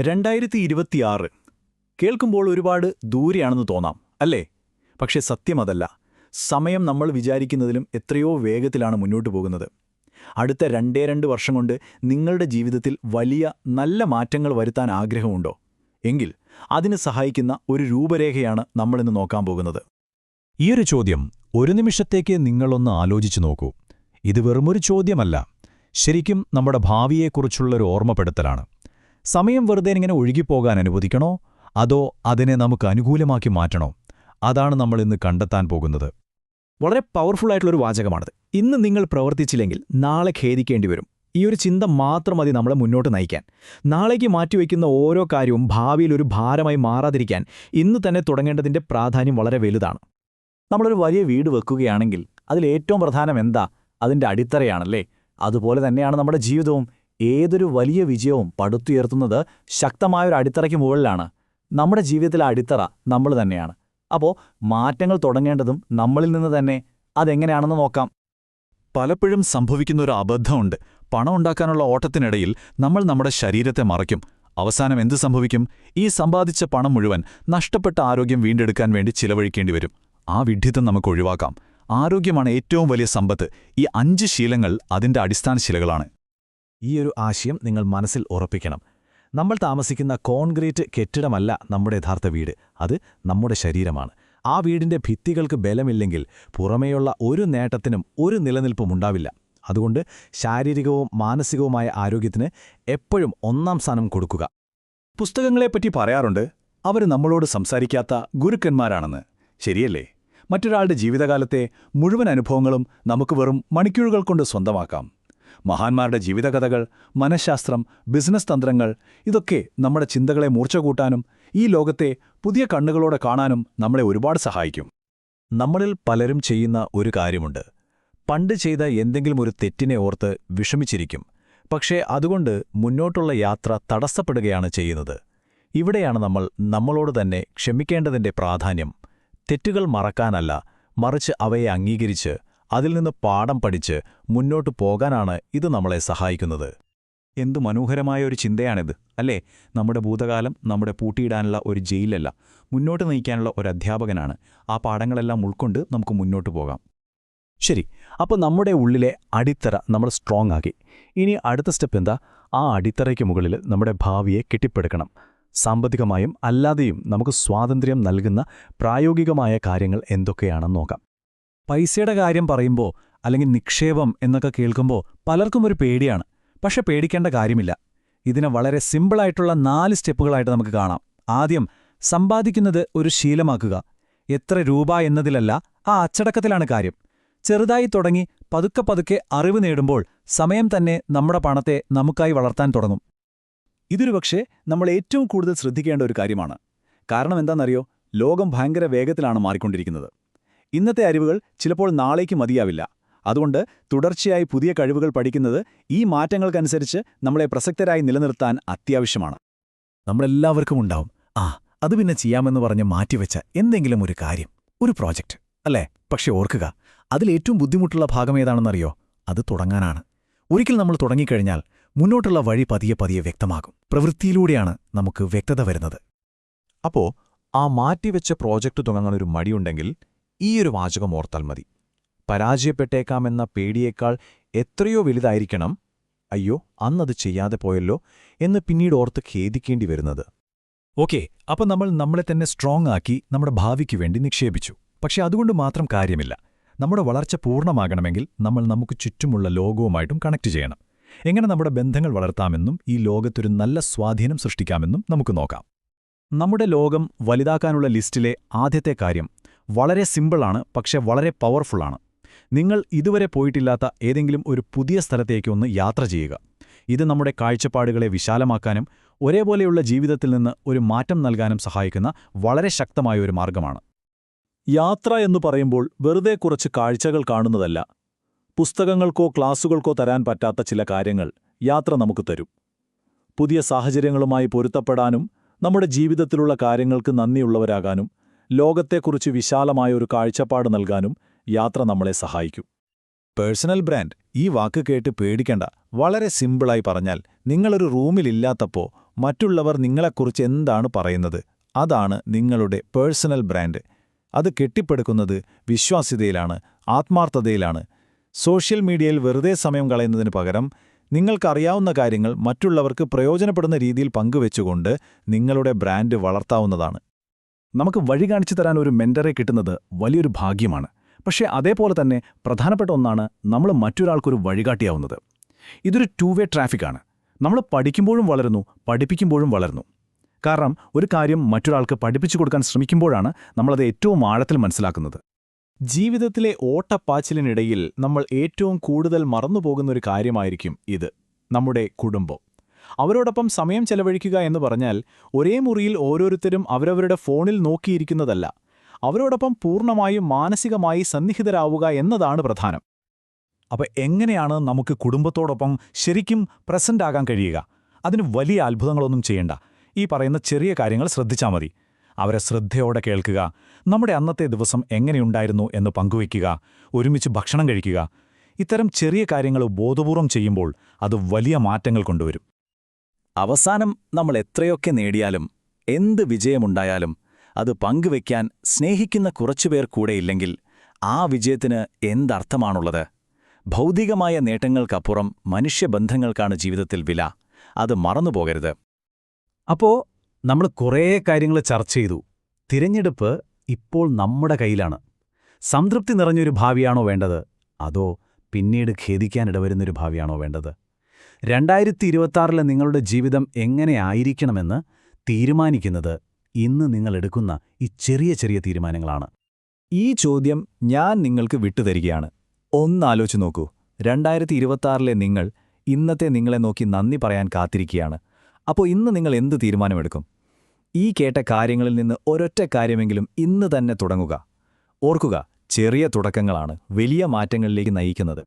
രണ്ടായിരത്തി ഇരുപത്തിയാറ് കേൾക്കുമ്പോൾ ഒരുപാട് ദൂരെയാണെന്ന് തോന്നാം അല്ലേ? പക്ഷേ സത്യമതല്ല സമയം നമ്മൾ വിചാരിക്കുന്നതിലും എത്രയോ വേഗത്തിലാണ് മുന്നോട്ട് പോകുന്നത്. അടുത്ത രണ്ടേ രണ്ട് വർഷം കൊണ്ട് നിങ്ങളുടെ ജീവിതത്തിൽ വലിയ നല്ല മാറ്റങ്ങൾ വരുത്താൻ ആഗ്രഹമുണ്ടോ? എങ്കിൽ അതിന് സഹായിക്കുന്ന ഒരു രൂപരേഖയാണ് നമ്മളിന്ന് നോക്കാൻ പോകുന്നത്. ഈയൊരു ചോദ്യം ഒരു നിമിഷത്തേക്ക് നിങ്ങളൊന്ന് ആലോചിച്ചു നോക്കൂ. ഇത് വെറുമൊരു ചോദ്യമല്ല. ശരിക്കും നമ്മുടെ ഭാവിയെക്കുറിച്ചുള്ളൊരു ഓർമ്മപ്പെടുത്തലാണ്. സമയം വെറുതെ ഇങ്ങനെ ഒഴുകിപ്പോകാൻ അനുവദിക്കണോ? അതോ അതിനെ നമുക്ക് അനുകൂലമാക്കി മാറ്റണോ? അതാണ് നമ്മൾ ഇന്ന് കണ്ടെത്താൻ പോകുന്നത്. വളരെ പവർഫുള്ളായിട്ടുള്ളൊരു വാചകമാണത്. ഇന്ന് നിങ്ങൾ പ്രവർത്തിച്ചില്ലെങ്കിൽ നാളെ ഖേദിക്കേണ്ടി വരും. ഈ ഒരു ചിന്ത മാത്രം മതി നമ്മളെ മുന്നോട്ട് നയിക്കാൻ. നാളേക്ക് മാറ്റിവെക്കുന്ന ഓരോ കാര്യവും ഭാവിയിൽ ഒരു ഭാരമായി മാറാതിരിക്കാൻ ഇന്ന് തന്നെ തുടങ്ങേണ്ടതിന്റെ പ്രാധാന്യം വളരെ വലുതാണ്. നമ്മളൊരു വലിയ വീട് വെക്കുകയാണെങ്കിൽ അതിൽ ഏറ്റവും പ്രധാനം എന്താ? അതിന്റെ അടിത്തറയാണല്ലേ? അതുപോലെ തന്നെയാണ് നമ്മുടെ ജീവിതവും. ഏതൊരു വലിയ വിജയവും പടുത്തുയർത്തുന്നത് ശക്തമായൊരു അടിത്തറയ്ക്ക് മുകളിലാണ്. നമ്മുടെ ജീവിതത്തിലെ അടിത്തറ നമ്മൾ തന്നെയാണ്. അപ്പോൾ മാറ്റങ്ങൾ തുടങ്ങേണ്ടതും നമ്മളിൽ നിന്ന് തന്നെ. അതെങ്ങനെയാണെന്ന് നോക്കാം. പലപ്പോഴും സംഭവിക്കുന്ന ഒരു അബദ്ധമുണ്ട്. പണം ഉണ്ടാക്കാനുള്ള ഓട്ടത്തിനിടയിൽ നമ്മൾ നമ്മുടെ ശരീരത്തെ മറയ്ക്കും. അവസാനം എന്ത് സംഭവിക്കും? ഈ സമ്പാദിച്ച പണം മുഴുവൻ നഷ്ടപ്പെട്ട ആരോഗ്യം വീണ്ടെടുക്കാൻ വേണ്ടി ചിലവഴിക്കേണ്ടി വരും. ആ വിഡ്ഢിത്തം നമുക്ക് ഒഴിവാക്കാം. ആരോഗ്യമാണ് ഏറ്റവും വലിയ സമ്പത്ത്. ഈ അഞ്ച് ശീലങ്ങൾ അതിന്റെ അടിസ്ഥാന ശിലകളാണ്. ഈ ഒരു ആശയം നിങ്ങൾ മനസ്സിൽ ഉറപ്പിക്കണം. നമ്മൾ താമസിക്കുന്ന കോൺക്രീറ്റ് കെട്ടിടമല്ല നമ്മുടെ യഥാർത്ഥ വീട്. അത് നമ്മുടെ ശരീരമാണ്. ആ വീടിന്റെ ഭിത്തികൾക്ക് ബലമില്ലെങ്കിൽ പുറമേയുള്ള ഒരു നേട്ടത്തിനും ഒരു നിലനിൽപ്പും ഉണ്ടാവില്ല. അതുകൊണ്ട് ശാരീരികവും മാനസികവുമായ ആരോഗ്യത്തിന് എപ്പോഴും ഒന്നാം സ്ഥാനം കൊടുക്കുക. പുസ്തകങ്ങളെപ്പറ്റി പറയാറുണ്ട് അവർ നമ്മളോട് സംസാരിക്കാത്ത ഗുരുക്കന്മാരാണെന്ന്. ശരിയല്ലേ? മറ്റൊരാളുടെ ജീവിതകാലത്തെ മുഴുവൻ അനുഭവങ്ങളും നമുക്ക് വെറും മണിക്കൂറുകൾ കൊണ്ട് സ്വന്തമാക്കാം. മഹാന്മാരുടെ ജീവിതകഥകൾ മനഃശാസ്ത്രം ബിസിനസ് തന്ത്രങ്ങൾ ഇതൊക്കെ നമ്മുടെ ചിന്തകളെ മൂർച്ച കൂട്ടാനും ഈ ലോകത്തെ പുതിയ കണ്ണുകളോടെ കാണാനും നമ്മളെ ഒരുപാട് സഹായിക്കും. നമ്മളിൽ പലരും ചെയ്യുന്ന ഒരു കാര്യമുണ്ട്. പണ്ട് ചെയ്ത എന്തെങ്കിലും ഒരു തെറ്റിനെ ഓർത്ത് വിഷമിച്ചിരിക്കും. പക്ഷേ അതുകൊണ്ട് മുന്നോട്ടുള്ള യാത്ര തടസ്സപ്പെടുകയാണ് ചെയ്യുന്നത്. ഇവിടെയാണ് നമ്മൾ നമ്മളോട് തന്നെ ക്ഷമിക്കേണ്ടതിന്റെ പ്രാധാന്യം. തെറ്റുകൾ മറക്കാനല്ല മറിച്ച് അവയെ അംഗീകരിച്ച് അതിൽ നിന്ന് പാഠം പഠിച്ച് മുന്നോട്ട് പോകാനാണ് ഇത് നമ്മളെ സഹായിക്കുന്നത്. എന്തു മനോഹരമായ ഒരു ചിന്തയാണിത് അല്ലേ? നമ്മുടെ ഭൂതകാലം നമ്മുടെ പൂട്ടിയിടാനുള്ള ഒരു ജയിലല്ല മുന്നോട്ട് നയിക്കാനുള്ള ഒരു അധ്യാപകനാണ്. ആ പാഠങ്ങളെല്ലാം ഉൾക്കൊണ്ട് നമുക്ക് മുന്നോട്ട് പോകാം. ശരി അപ്പോൾ നമ്മുടെ ഉള്ളിലെ അടിത്തറ നമ്മൾ സ്ട്രോങ് ആക്കി. ഇനി അടുത്ത സ്റ്റെപ്പ് എന്താ? ആ അടിത്തറയ്ക്ക് മുകളിൽ നമ്മുടെ ഭാവിയെ കെട്ടിപ്പടുക്കണം. സാമ്പത്തികമായും അല്ലാതെയും നമുക്ക് സ്വാതന്ത്ര്യം നൽകുന്ന പ്രായോഗികമായ കാര്യങ്ങൾ എന്തൊക്കെയാണെന്ന് നോക്കാം. പൈസയുടെ കാര്യം പറയുമ്പോൾ അല്ലെങ്കിൽ നിക്ഷേപം എന്നൊക്കെ കേൾക്കുമ്പോൾ പലർക്കും ഒരു പേടിയാണ്. പക്ഷെ പേടിക്കേണ്ട കാര്യമില്ല. ഇതിനെ വളരെ സിമ്പിളായിട്ടുള്ള നാല് സ്റ്റെപ്പുകളായിട്ട് നമുക്ക് കാണാം. ആദ്യം സമ്പാദിക്കുന്നത് ഒരു ശീലമാക്കുക. എത്ര രൂപ എന്നതിലല്ല ആ അച്ചടക്കത്തിലാണ് കാര്യം. ചെറുതായി തുടങ്ങി പതുക്കെ പതുക്കെ അറിവ് നേടുമ്പോൾ സമയം തന്നെ നമ്മുടെ പണത്തെ നമുക്കായി വളർത്താൻ തുടങ്ങും. ഇതൊരു പക്ഷേ നമ്മൾ ഏറ്റവും കൂടുതൽ ശ്രദ്ധിക്കേണ്ട ഒരു കാര്യമാണ്. കാരണം എന്താണെന്നറിയോ? ലോകം ഭയങ്കര വേഗത്തിലാണ് മാറിക്കൊണ്ടിരിക്കുന്നത്. ഇന്നത്തെ അറിവുകൾ ചിലപ്പോൾ നാളേക്ക് മതിയാവില്ല. അതുകൊണ്ട് തുടർച്ചയായി പുതിയ കഴിവുകൾ പഠിക്കുന്നത് ഈ മാറ്റങ്ങൾക്കനുസരിച്ച് നമ്മളെ പ്രസക്തരായി നിലനിർത്താൻ അത്യാവശ്യമാണ്. നമ്മളെല്ലാവർക്കും ഉണ്ടാവും. ആ അത് പിന്നെ ചെയ്യാമെന്ന് പറഞ്ഞ് മാറ്റിവെച്ച എന്തെങ്കിലും ഒരു കാര്യം ഒരു പ്രോജക്റ്റ് അല്ലേ? പക്ഷെ ഓർക്കുക അതിലേറ്റവും ബുദ്ധിമുട്ടുള്ള ഭാഗം ഏതാണെന്നറിയോ? അത് തുടങ്ങാനാണ്. ഒരിക്കൽ നമ്മൾ തുടങ്ങിക്കഴിഞ്ഞാൽ മുന്നോട്ടുള്ള വഴി പതിയെ പതിയെ വ്യക്തമാകും. പ്രവൃത്തിയിലൂടെയാണ് നമുക്ക് വ്യക്തത വരുന്നത്. അപ്പോ ആ മാറ്റിവെച്ച പ്രോജക്റ്റ് തുടങ്ങാനൊരു മടിയുണ്ടെങ്കിൽ ഈയൊരു വാചകം ഓർത്താൽ മതി. പരാജയപ്പെട്ടേക്കാമെന്ന പേടിയേക്കാൾ എത്രയോ വലുതായിരിക്കണം. അയ്യോ അന്നത് ചെയ്യാതെ പോയല്ലോ എന്ന് പിന്നീട് ഓർത്ത് ഖേദിക്കേണ്ടി വരുന്നത്. ഓക്കെ അപ്പം നമ്മൾ നമ്മളെ തന്നെ സ്ട്രോങ് ആക്കി നമ്മുടെ ഭാവിക്ക് വേണ്ടി നിക്ഷേപിച്ചു. പക്ഷേ അതുകൊണ്ട് മാത്രം കാര്യമില്ല. നമ്മുടെ വളർച്ച പൂർണമാകണമെങ്കിൽ നമ്മൾ നമുക്ക് ചുറ്റുമുള്ള ലോകവുമായിട്ടും കണക്ട് ചെയ്യണം. എങ്ങനെ നമ്മുടെ ബന്ധങ്ങൾ വളർത്താമെന്നും ഈ ലോകത്തൊരു നല്ല സ്വാധീനം സൃഷ്ടിക്കാമെന്നും നമുക്ക് നോക്കാം. നമ്മുടെ ലോകം വലുതാക്കാനുള്ള ലിസ്റ്റിലെ ആദ്യത്തെ കാര്യം വളരെ സിമ്പിളാണ് പക്ഷെ വളരെ പവർഫുള്ളാണ്. നിങ്ങൾ ഇതുവരെ പോയിട്ടില്ലാത്ത ഏതെങ്കിലും ഒരു പുതിയ സ്ഥലത്തേക്ക് ഒന്ന് യാത്ര ചെയ്യുക. ഇത് നമ്മുടെ കാഴ്ചപ്പാടുകളെ വിശാലമാക്കാനും ഒരേപോലെയുള്ള ജീവിതത്തിൽ നിന്ന് ഒരു മാറ്റം നൽകാനും സഹായിക്കുന്ന വളരെ ശക്തമായ ഒരു മാർഗമാണ്. യാത്ര എന്നു പറയുമ്പോൾ വെറുതെ കുറച്ച് കാഴ്ചകൾ കാണുന്നതല്ല. പുസ്തകങ്ങൾക്കോ ക്ലാസുകൾക്കോ തരാൻ പറ്റാത്ത ചില കാര്യങ്ങൾ യാത്ര നമുക്ക് തരും. പുതിയ സാഹചര്യങ്ങളുമായി പൊരുത്തപ്പെടാനും നമ്മുടെ ജീവിതത്തിലുള്ള കാര്യങ്ങൾക്ക് നന്ദിയുള്ളവരാകാനും ലോകത്തെക്കുറിച്ച് വിശാലമായ ഒരു കാഴ്ചപ്പാട് നൽകാനും യാത്ര നമ്മളെ സഹായിക്കും. പേഴ്സണൽ ബ്രാൻഡ് ഈ വാക്ക് കേട്ട് പേടിക്കണ്ട. വളരെ സിമ്പിളായി പറഞ്ഞാൽ നിങ്ങളൊരു റൂമിലില്ലാത്തപ്പോ മറ്റുള്ളവർ നിങ്ങളെക്കുറിച്ച് എന്താണ് പറയുന്നത്? അതാണ് നിങ്ങളുടെ പേഴ്സണൽ ബ്രാൻഡ്. അത് കെട്ടിപ്പടുക്കുന്നത് വിശ്വാസ്യതയിലാണ് ആത്മാർത്ഥതയിലാണ്. സോഷ്യൽ മീഡിയയിൽ വെറുതെ സമയം കളയുന്നതിന് പകരം നിങ്ങൾക്കറിയാവുന്ന കാര്യങ്ങൾ മറ്റുള്ളവർക്ക് പ്രയോജനപ്പെടുന്ന രീതിയിൽ പങ്കുവെച്ചുകൊണ്ട് നിങ്ങളുടെ ബ്രാൻഡ് വളർത്താവുന്നതാണ്. നമുക്ക് വഴി കാണിച്ചു തരാൻ ഒരു മെന്ററെ കിട്ടുന്നത് വലിയൊരു ഭാഗ്യമാണ്. പക്ഷേ അതേപോലെ തന്നെ പ്രധാനപ്പെട്ട ഒന്നാണ് നമ്മൾ മറ്റൊരാൾക്കൊരു വഴികാട്ടിയാവുന്നത്. ഇതൊരു ടൂ വേ ട്രാഫിക്കാണ് നമ്മൾ പഠിക്കുമ്പോഴും വളരുന്നു പഠിപ്പിക്കുമ്പോഴും വളരുന്നു. കാരണം ഒരു കാര്യം മറ്റൊരാൾക്ക് പഠിപ്പിച്ചു കൊടുക്കാൻ ശ്രമിക്കുമ്പോഴാണ് നമ്മളത് ഏറ്റവും ആഴത്തിൽ മനസ്സിലാക്കുന്നത്. ജീവിതത്തിലെ ഓട്ടപ്പാച്ചിലിനിടയിൽ നമ്മൾ ഏറ്റവും കൂടുതൽ മറന്നുപോകുന്നൊരു കാര്യമായിരിക്കും ഇത് നമ്മുടെ കുടുംബം. അവരോടൊപ്പം സമയം ചെലവഴിക്കുക എന്ന് പറഞ്ഞാൽ ഒരേ മുറിയിൽ ഓരോരുത്തരും അവരവരുടെ ഫോണിൽ നോക്കിയിരിക്കുന്നതല്ല. അവരോടൊപ്പം പൂർണമായും മാനസികമായി സന്നിഹിതരാവുക എന്നതാണ് പ്രധാനം. അപ്പോൾ എങ്ങനെയാണ് നമുക്ക് കുടുംബത്തോടൊപ്പം ശരിക്കും പ്രസന്റ് ആകാൻ കഴിയുക? അതിന് വലിയ അത്ഭുതങ്ങളൊന്നും ചെയ്യണ്ട. ഈ പറയുന്ന ചെറിയ കാര്യങ്ങൾ ശ്രദ്ധിച്ചാൽ മതി. അവരെ ശ്രദ്ധയോടെ കേൾക്കുക. നമ്മുടെ അന്നത്തെ ദിവസം എങ്ങനെയുണ്ടായിരുന്നു എന്ന് പങ്കുവയ്ക്കുക. ഒരുമിച്ച് ഭക്ഷണം കഴിക്കുക. ഇത്തരം ചെറിയ കാര്യങ്ങൾ ബോധപൂർവം ചെയ്യുമ്പോൾ അത് വലിയ മാറ്റങ്ങൾ കൊണ്ടുവരും. അവസാനം നമ്മൾ എത്രയൊക്കെ നേടിയാലും എന്ത് വിജയമുണ്ടായാലും അത് പങ്കുവെക്കാൻ സ്നേഹിക്കുന്ന കുറച്ചുപേർ കൂടെയില്ലെങ്കിൽ ആ വിജയത്തിന് എന്തർത്ഥമാണുള്ളത്? ഭൗതികമായ നേട്ടങ്ങൾക്കപ്പുറം മനുഷ്യബന്ധങ്ങൾക്കാണ് ജീവിതത്തിൽ വില. അത് മറന്നുപോകരുത്. അപ്പോ നമ്മൾ കുറേ കാര്യങ്ങൾ ചർച്ച ചെയ്തു. തിരഞ്ഞെടുപ്പ് ഇപ്പോൾ നമ്മുടെ കയ്യിലാണ്. സംതൃപ്തി നിറഞ്ഞൊരു ഭാവിയാണോ വേണ്ടത്? അതോ പിന്നീട് ഖേദിക്കാനിടവരുന്നൊരു ഭാവിയാണോ വേണ്ടത്? രണ്ടായിരത്തി ഇരുപത്തിയാറിലെ നിങ്ങളുടെ ജീവിതം എങ്ങനെയായിരിക്കണമെന്ന് തീരുമാനിക്കുന്നത് ഇന്ന് നിങ്ങൾ എടുക്കുന്ന ഈ ചെറിയ ചെറിയ തീരുമാനങ്ങളാണ്. ഈ ചോദ്യം ഞാൻ നിങ്ങൾക്ക് വിട്ടുതരികയാണ്. ഒന്നാലോചിച്ച് നോക്കൂ. രണ്ടായിരത്തി ഇരുപത്തിയാറിലെ നിങ്ങൾ ഇന്നത്തെ നിങ്ങളെ നോക്കി നന്ദി പറയാൻ കാത്തിരിക്കുകയാണ്. അപ്പോൾ ഇന്ന് നിങ്ങൾ എന്ത് തീരുമാനമെടുക്കും? ഈ കേട്ട കാര്യങ്ങളിൽ നിന്ന് ഒരൊറ്റ കാര്യമെങ്കിലും ഇന്ന് തന്നെ തുടങ്ങുക. ഓർക്കുക ചെറിയ തുടക്കങ്ങളാണ് വലിയ മാറ്റങ്ങളിലേക്ക് നയിക്കുന്നത്.